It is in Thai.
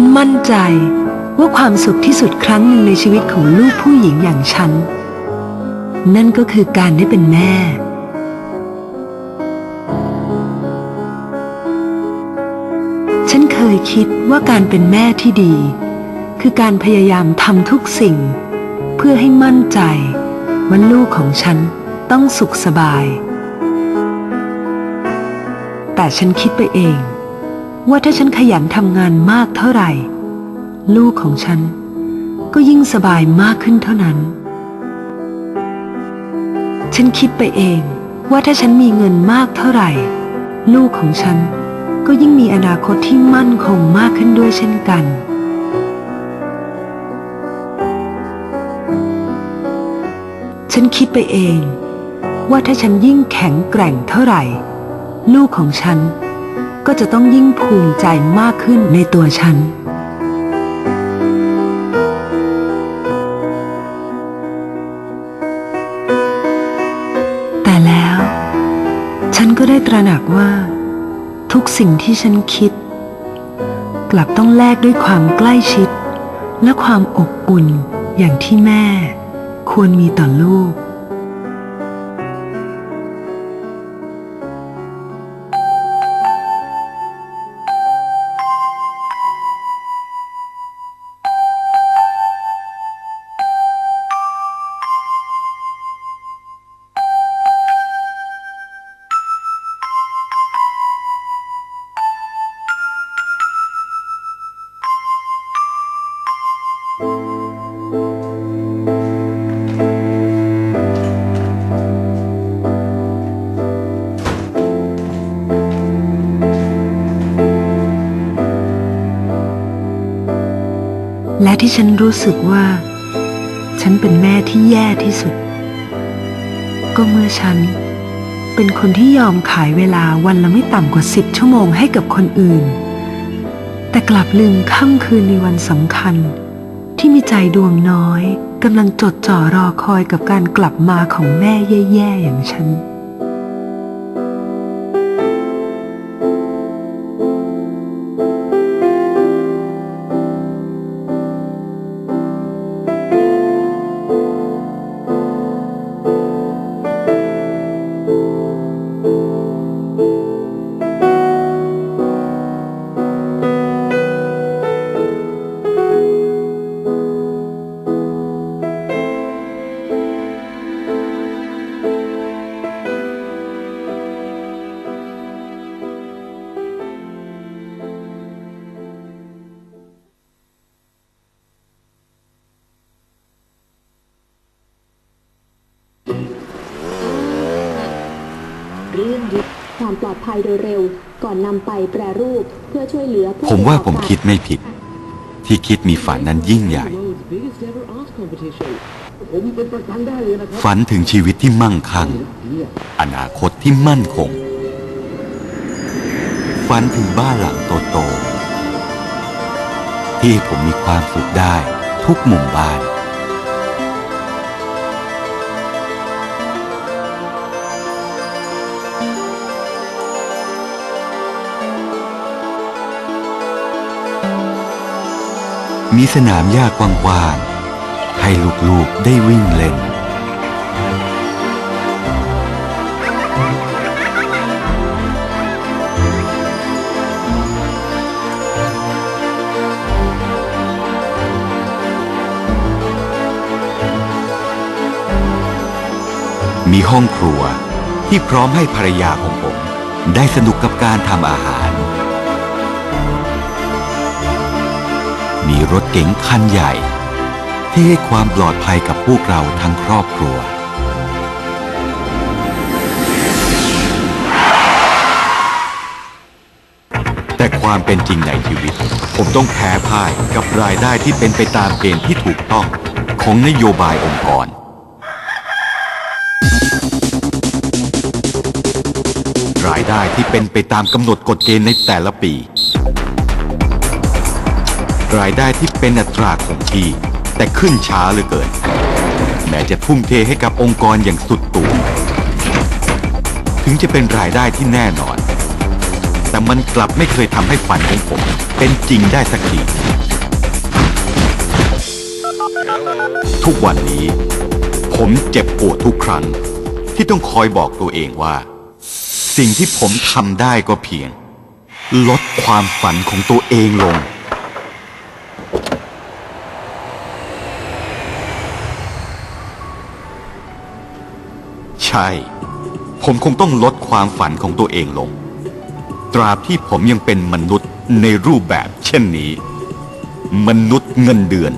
นมั่นใจว่าความสุขที่สุดครั้งหนึ่งในชีวิตของลูกผู้หญิงอย่างฉัน นั่นก็คือการได้เป็นแม่ ฉันเคยคิดว่าการเป็นแม่ที่ดี คือการพยายามทำทุกสิ่ง เพื่อให้มั่นใจว่าลูกของฉันต้องสุขสบาย แต่ฉันคิดไปเอง ว่าถ้าฉันขยันทำงานมากเท่าไหร่ ลูกของฉัน ก็ยิ่งสบายมากขึ้นเท่านั้น ฉันคิดไปเองว่าถ้าฉันมีเงินมากเท่าไหร่ ลูกของฉันก็ยิ่งมีอนาคตที่มั่นคงมากขึ้นด้วยเช่นกัน ฉันคิดไปเอง ว่าถ้าฉันยิ่งแข็งแกร่งเท่าไหร่ ลูกของฉัน ก็จะต้องยิ่งภูมิใจมากขึ้นในตัวฉัน แต่แล้ว ฉันก็ได้ตระหนักว่า ทุกสิ่งที่ฉันคิด กลับต้องแลกด้วยความใกล้ชิด และความอบอุ่นอย่างที่แม่ ควรมีต่อลูก และที่ฉันรู้สึกว่า ฉันเป็นแม่ที่แย่ที่สุด ก็เมื่อฉันเป็นคนที่ยอมขายเวลาวันละไม่ต่ำกว่าสิบชั่วโมงให้กับคนอื่น แต่กลับลืมค่ำคืนในวันสำคัญ ที่มีใจดวงน้อยกำลังจดจ่อรอคอยกับการกลับมาของแม่แย่ๆอย่างฉัน เรื่องยึดความปลอดภัยโดยเร็ว ก่อนนำไปแปรรูปเพื่อช่วยเหลือผู้ผมว่าประกผอบมการคิดไม่ผิด ที่คิดมีฝันนั้นยิ่งใหญ่ผมเป็นประกันได้เลยนะครับฝันถึงชีวิตที่มั่งคั่ง อนาคตที่มั่นคง ฝันถึงบ้านหลังโตๆที่ให้ผมมีความสุขได้ทุกมุมบ้าน มีสนามหญ้ากว้างๆ ให้ลูกๆได้วิ่งเล่น มีห้องครัวที่พร้อมให้ภรรยาของผม ได้สนุกกับการทำอาหาร มีรถเก๋งคันใหญ่ ที่ให้ความปลอดภัยกับพวกเราทั้งครอบครัว แต่ความเป็นจริงในชีวิต ผมต้องแพ้พ่ายกับรายได้ที่เป็นไปตามเกณฑ์ที่ถูกต้องของนโยบายองค์กรรายได้ที่เป็นไปตามกำหนดกฎเกณฑ์ในแต่ละปี รายได้ที่เป็นอัตราคงที่ แต่ขึ้นช้าเหลือเกิน แม้จะทุ่มเทให้กับองค์กรอย่างสุดตัว ถึงจะเป็นรายได้ที่แน่นอน แต่มันกลับไม่เคยทำให้ฝันของผม เป็นจริงได้สักทีทุกวันนี้ ผมเจ็บปวดทุกครั้ง ที่ต้องคอยบอกตัวเองว่า สิ่งที่ผมทำได้ก็เพียง ลดความฝันของตัวเองลง ใช่ ผมคงต้องลดความฝันของตัวเองลง ตราบที่ผมยังเป็นมนุษย์ในรูปแบบเช่นนี้ มนุษย์เงินเดือน